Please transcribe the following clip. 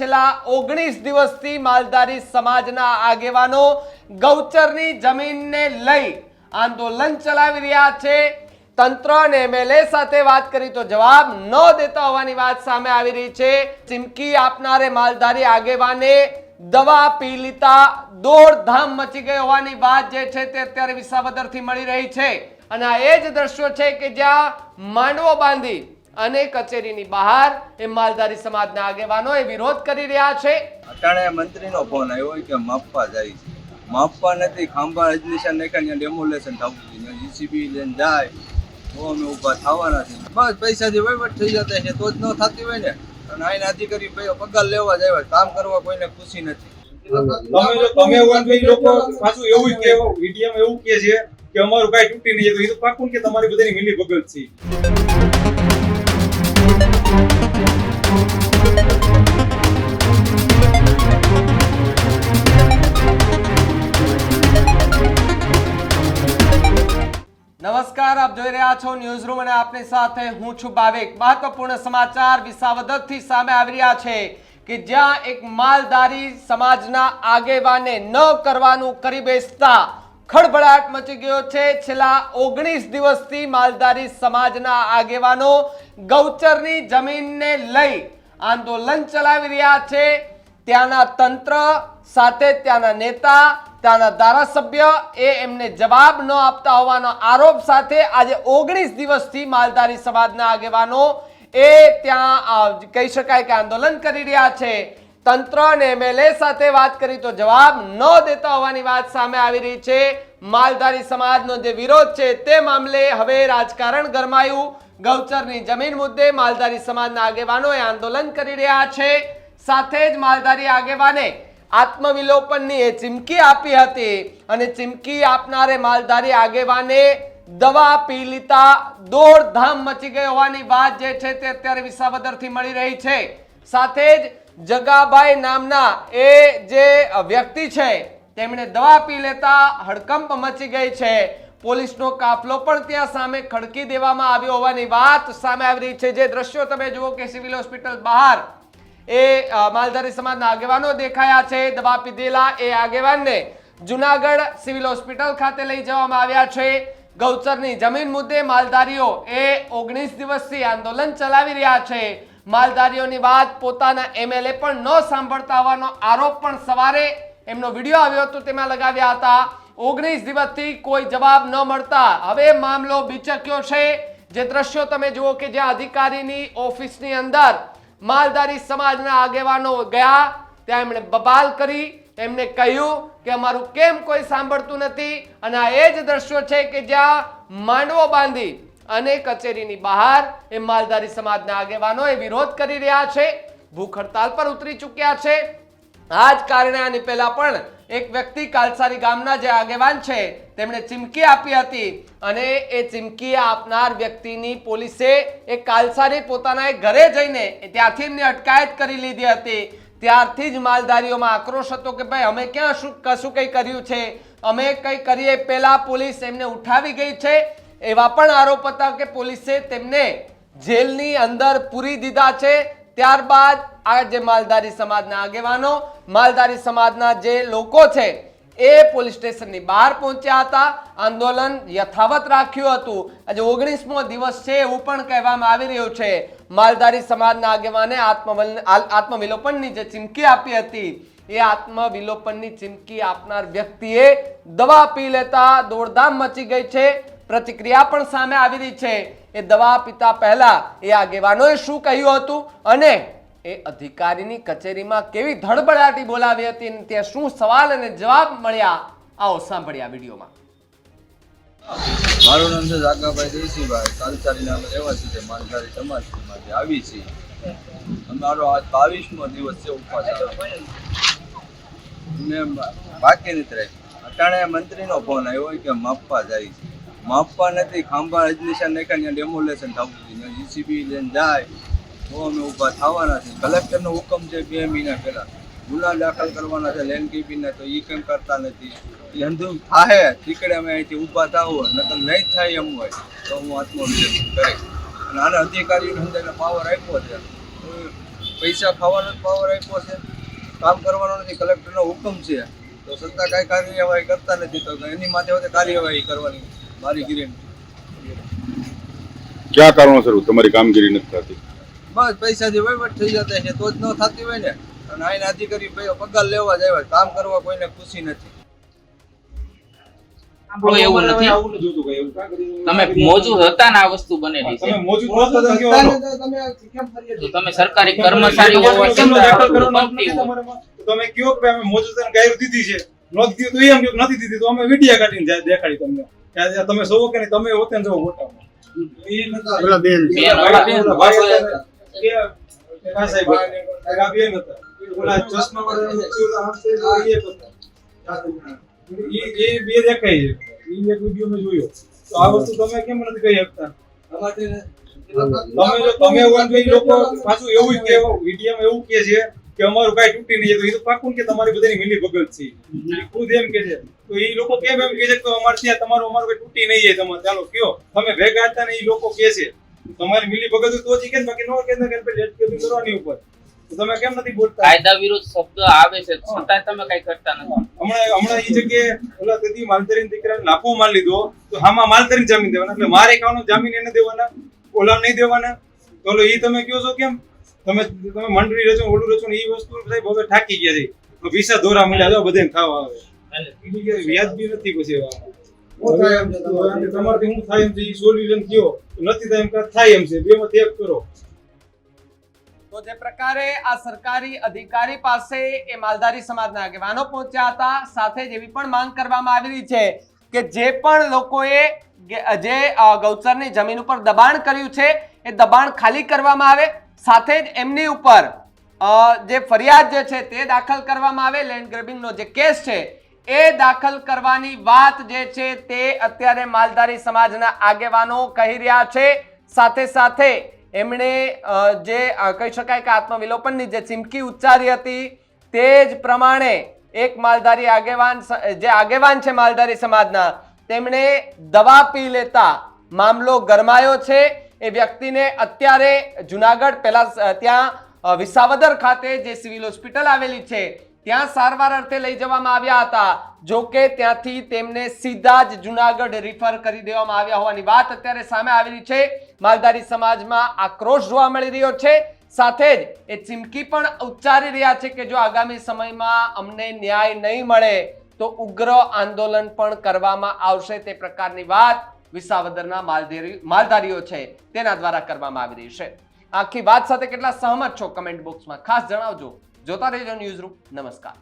છેલ્લા ઓગણીસ દિવસથી માલધારી સમાજના આગેવાનો ગૌચરની જમીનને લઈ આંદોલન ચલાવી રહ્યા છે. તંત્ર અને એમએલએ સાથે વાત કરી તો જવાબ ન દેતા હોવાની વાત સામે આવી રહી છે. ચીમકી આપનારે માલધારી આગેવાને દવા પી લીતા દોડધામ મચી ગઈ હોવાની વાત જે છે તે અત્યારે વિસાવદરથી મળી રહી છે. અને આ એ જ દ્રશ્યો છે કે જ્યાં માંડવો બાંધી અને કચેરીની બહાર એ માલધારી સમાજના આગેવાનો એ વિરોધ કરી રહ્યા છે. અટાણે મંત્રીનો ફોન આવ્યો કે માપવા જાય છે. માપવા નથી ખાંભા રજનીશા નાખ્યા ડેમોલેશન થવું જોઈએ જીસીબી લઈને જાય. તો અમે ઊભા થવાના છે. બસ પૈસાથી વહીવટ થઈ જતા છે તો જ ન થતી હોય ને. અને આઈને અધિકારી ભાઈઓ પગાર લેવા જ આવ્યા કામ કરવા કોઈને ખુશી નથી. તમે જો તમે એવું તો લોકો પાછું એવું કે વિડીયોમાં એવું કે છે કે અમારું કાંઈ તૂટી નહીં તો એ તો પાકું કે તમારી બધાની મિલી ભગત છે. નમસ્કાર, આપ જોઈ રહ્યા છો ન્યૂઝ રૂમ અને આપની સાથે હું છું ભાવિક. મહત્વપૂર્ણ સમાચાર વિસાવદરથી સામે આવી રહ્યા છે કે જ્યાં એક માલધારી સમાજના આગેવાને ન કરવાનું કરી બેસતા ખળભળાટ મચી ગયો છે. છેલ્લા ઓગણીસ દિવસથી માલધારી સમાજના આગેવાનો ગૌચરની જમીનને લઈ આંદોલન ચલાવી રહ્યા છે. ત્યાંના તંત્ર સાથે ત્યાંના નેતા ત્યાંના ધારાસભ્ય એ એમને જવાબ ન આપતા હોવાનો આરોપ સાથે આજે ઓગણીસ દિવસથી માલધારી સમાજના આગેવાનો એ ત્યાં કહી શકાય કે આંદોલન કરી રહ્યા છે. તંત્ર અને એમએલએ સાથે વાત કરી તો જવાબ ન દેતા હોવાની વાત સામે આવી રહી છે. માલધારી સમાજનો જે વિરોધ છે તે મામલે હવે રાજકારણ ગરમાયું. ગૌચરની જમીન મુદ્દે માલધારી સમાજના આગેવાનો એ આંદોલન કરી રહ્યા છે. સાથે જ માલધારી આગેવાને આત્મવિલોપનની એ ચીમકી આપી હતી અને ચીમકી આપનારે માલધારી આગેવાને દવા પી લીતા દોડધામ મચી ગઈ હોવાની વાત જે છે તે અત્યારે વિસાવદરથી મળી રહી છે. સાથે જ જગાભાઈ નામના એ જે વ્યક્તિ છે, તેમણે દવા પી લેતા હડકંપ મચી ગઈ છે. પોલીસનો કાફલો પણ ત્યાં સામે ખડકી દેવામાં આવ્યો હોવાની વાત સામે આવી રહી છે. જે દ્રશ્યો તમે જુઓ કે સિવિલ હોસ્પિટલ બહાર એ માલધારી સમાજના આગેવાનો દેખાયા છે. દવા પીધેલા એ આગેવાનને જુનાગઢ સિવિલ હોસ્પિટલ ખાતે લઈ જવામાં આવ્યા છે. ગૌચરની જમીન મુદ્દે માલધારીઓ એ ઓગણીસ દિવસથી આંદોલન ચલાવી રહ્યા છે. માલધારીઓની વાત પોતાના એમએલએ પણ ન સાંભળતા હોવાનો આરોપ પણ સવારે એમનો વીડિયો આવ્યો હતો, તેમાં લગાવ્યા હતા. ઓગણીસ દિવસથી કોઈ જવાબ ન મળતા. હવે મામલો બિચક્યો છે. જે દ્રશ્યો તમે જુઓ કે જ્યાં અધિકારીની ઓફિસની અંદર માલધારી સમાજના આગેવાનો ગયા, ત્યાં એમણે બબાલ કરી, એમને કહ્યું કે અમારું કેમ કોઈ સાંભળતું નથી અને આ એ જ દ્રશ્યો છે કે જ્યાં માંડવો બાંધી અને કચેરીની બહાર એ માલધારી સમાજના આગેવાનો એ વિરોધ કરી રહ્યા છે, ભૂખ હડતાલ પર ઉતરી ચૂક્યા છે. આ જ કારણે આની પહેલા પણ એક વ્યક્તિ કાલસારી ગામના જે આગેવાન છે, તેમણે ચીમકી આપી હતી અને એ ચીમકી આપનાર વ્યક્તિની પોલીસે એ કાલસારી પોતાના ઘરે જઈને ત્યાંથી એમની અટકાયત કરી લીધી હતી. ત્યારથી જ માલધારીઓમાં આક્રોશ હતો કે ભાઈ, અમે ક્યાં શું, કશું કંઈ કર્યું છે? અમે કંઈ કરીએ પહેલાં પોલીસ એમને ઉઠાવી ગઈ છે. એવા પણ આરોપ હતા કે પોલીસે તેમને જેલની અંદર પૂરી દીધા છે. ત્યારબાદ આ જે માલધારી સમાજના આગેવાનો, માલધારી સમાજના જે લોકો છે, એ પોલીસ સ્ટેશનની બહાર પહોંચ્યા હતા. આંદોલન યથાવત રાખ્યું હતું. આજે ઓગણીસમો દિવસ છે એવું પણ કહેવામાં આવી રહ્યું છે. માલધારી સમાજના આગેવાને આત્મવલ આત્મવિલોપનની જે ચીમકી આપી હતી, એ આત્મવિલોપનની ચીમકી આપનાર વ્યક્તિએ દવા પી લેતા દોડધામ મચી ગઈ છે. પ્રતિક્રિયા પણ સામે આવી રહી છે. એ દવા પીતા પહેલા એ આગેવાનોએ શું કહ્યું હતું અને એ અધિકારીની કચેરીમાં કેવી ધડબડાટી બોલાવી હતી અને ત્યાં શું સવાલ અને જવાબ મળ્યા, આવો સાંભળ્યા વિડીયોમાં. મારું નામ છે જાગાભાઈ દેસીભાઈ કાલચારી નામ રહેવાસી છે. માલધારી સમાજમાંથી આવી છે. અમારો આજ બાવીસમો દિવસ છે ઉપવાસ. ને બાકી નથી રહી અટાણે મંત્રીનો ફોન આવ્યો કે માપવા જાય છે. માપવા નથી, ખાંભા રજનીશા નાખ્યા ત્યાં ડેમોલેશન થવું જોઈએ જીસીબી લઈને જાય, તો અમે ઊભા થવાના છે. કલેક્ટરનો હુકમ છે બે મહિના પહેલાં. ગુના દાખલ કરવાના છે લેન્ડકીપીના તો એ કેમ કરતા નથી? એ અંધું થાય તીકડે અમે અહીંથી ઊભા થાવ નકર નહીં થાય એમ હોય, તો હું આત્મવિશ્વાસ કરીશ અને આને અધિકારીઓને અંદર પાવર આપ્યો છે. પૈસા ખાવાનો જ પાવર આપ્યો છે. કામ કરવાનો નથી કલેક્ટરનો હુકમ છે. તો સત્તા કાંઈ કાર્યવાહી કરતા નથી, તો એની હવે કાર્યવાહી કરવાની. મારી ગિરીન કયા કારણોસર તમારી કામગીરી નથી થતી. બસ પૈસાથી વહીવટ થઈ જતા છે તો જ ન થતી હોય ને. અને આઈને અધિકારી ભાઈઓ પગાર લેવા જ આવ્યા કામ કરવા કોઈને ખુશી નથી. આપણું એવું નથી. કરી- તમે મોજૂદ હતા ને આ વસ્તુ બનેલી છે? તમે સરકારી કર્મચારી હોવા તમે કયો કે અમે મોજૂદ દીધી છે. નથી દીધી તો અમે વિડિયા કાઢીને દેખાડી તમને. તમે સૌ કે તમે હોતે જવો ફોટામાં. એ. બેન, બેન ઓલા બે દેખાય છે. એ એક વીડિયો મેં જોયો. તો આ વસ્તુ તમે કેમ નથી કહી શકતા? તમે જો તમે એવું હોય લોકો પાછું એવું કે વિડીયોમાં એવું કે છે કે અમારું કાંઈ તૂટી નહીં જાય તો એ તો પાકું કે તમારી બધાની મિલી ભગત છે. ખુદ એમ કે છે. તો એ લોકો કેમ એમ કે છે કે અમારે ત્યાં તમારું અમારું કઈ તૂટી નહીં જાય તમારે. ચાલો કયો. તમે ભેગા હતા ને એ લોકો કે છે તમારી મિલી ભગત તો જ કે બાકી નો કે કે લેટ કરવાની ઉપર. તો તમે કેમ નથી બોલતા? કાયદા વિરુદ્ધ શબ્દ આવે છે. છતાં તમે કઈ કરતા નથી. હમણાં હમણાં એ જગ્યાએ ઓલા તેથી માલધારી દીકરાને લાફો માર લીધો તો હામાં માલધારી જામીન દેવાના. એટલે મારે કાનો જામીન એને દેવાના? ઓલા નહીં દેવાના? તો એ તમે કયો છો કેમ? તમે તમે મંડળી રચો ઓલું રચો એ વસ્તુ બધા હવે થાકી ગયા છે. તો પૈસા દોરા મળ્યા જો બધાને ખાવા આવે. વ્યાજબી નથી પછી તમારાથી હું થાય એમ છે એ સોલ્યુશન કયો નથી થાય એમ કાં થાય એમ છે. બેમાંથી એક કરો. તો જે પ્રકારે આ સરકારી અધિકારી પાસે એ માલધારી સમાજના આગેવાનો પહોંચ્યા હતા સાથે જ એવી પણ માંગ કરવામાં આવી રહી છે કે જે પણ લોકોએ જે ગૌચરની જમીન ઉપર દબાણ કર્યું છે એ દબાણ ખાલી કરવામાં આવે સાથે જ એમની ઉપર જે ફરિયાદ જે છે તે દાખલ કરવામાં આવે લેન્ડ ગ્રેબિંગનો જે કેસ છે, એ દાખલ કરવાની વાત જે છે તે અત્યારે માલધારી સમાજના આગેવાનો કહી રહ્યા છે. સાથે સાથે એમણે જે કહી શકાય કે આત્મવિલોપનની જે ચીમકી ઉચ્ચારી હતી, તે જ પ્રમાણે એક માલધારી આગેવાન જે આગેવાન છે માલધારી સમાજના, તેમણે દવા પી લેતા મામલો ગરમાયો છે. એ વ્યક્તિને અત્યારે જુનાગઢ પહેલા ત્યાં વિસાવદર ખાતે જે સિવિલ હોસ્પિટલ આવેલી છે, ત્યાં સારવાર અર્થે લઈ જવામાં આવ્યા હતા. જો કે ત્યાંથી તેમને સીધા જ જુનાગઢ રિફર કરી દેવામાં આવ્યા હોવાની વાત અત્યારે સામે આવેલી છે. માલધારી સમાજમાં આક્રોશ જોવા મળી રહ્યો છે. સાથે જ એ ચીમકી પણ ઉચ્ચારી રહ્યા છે કે જો આગામી સમયમાં અમને ન્યાય નહીં મળે, તો ઉગ્ર આંદોલન પણ કરવામાં આવશે તે પ્રકારની વાત વિસાવદરના માલધારી માલધારીઓ છે, તેના દ્વારા કરવામાં આવી રહી છે. આખી વાત સાથે કેટલા સહમત છો? કમેન્ટ બોક્સમાં ખાસ જણાવજો. જોતા રહેજો ન્યૂઝ રૂમ નમસ્કાર.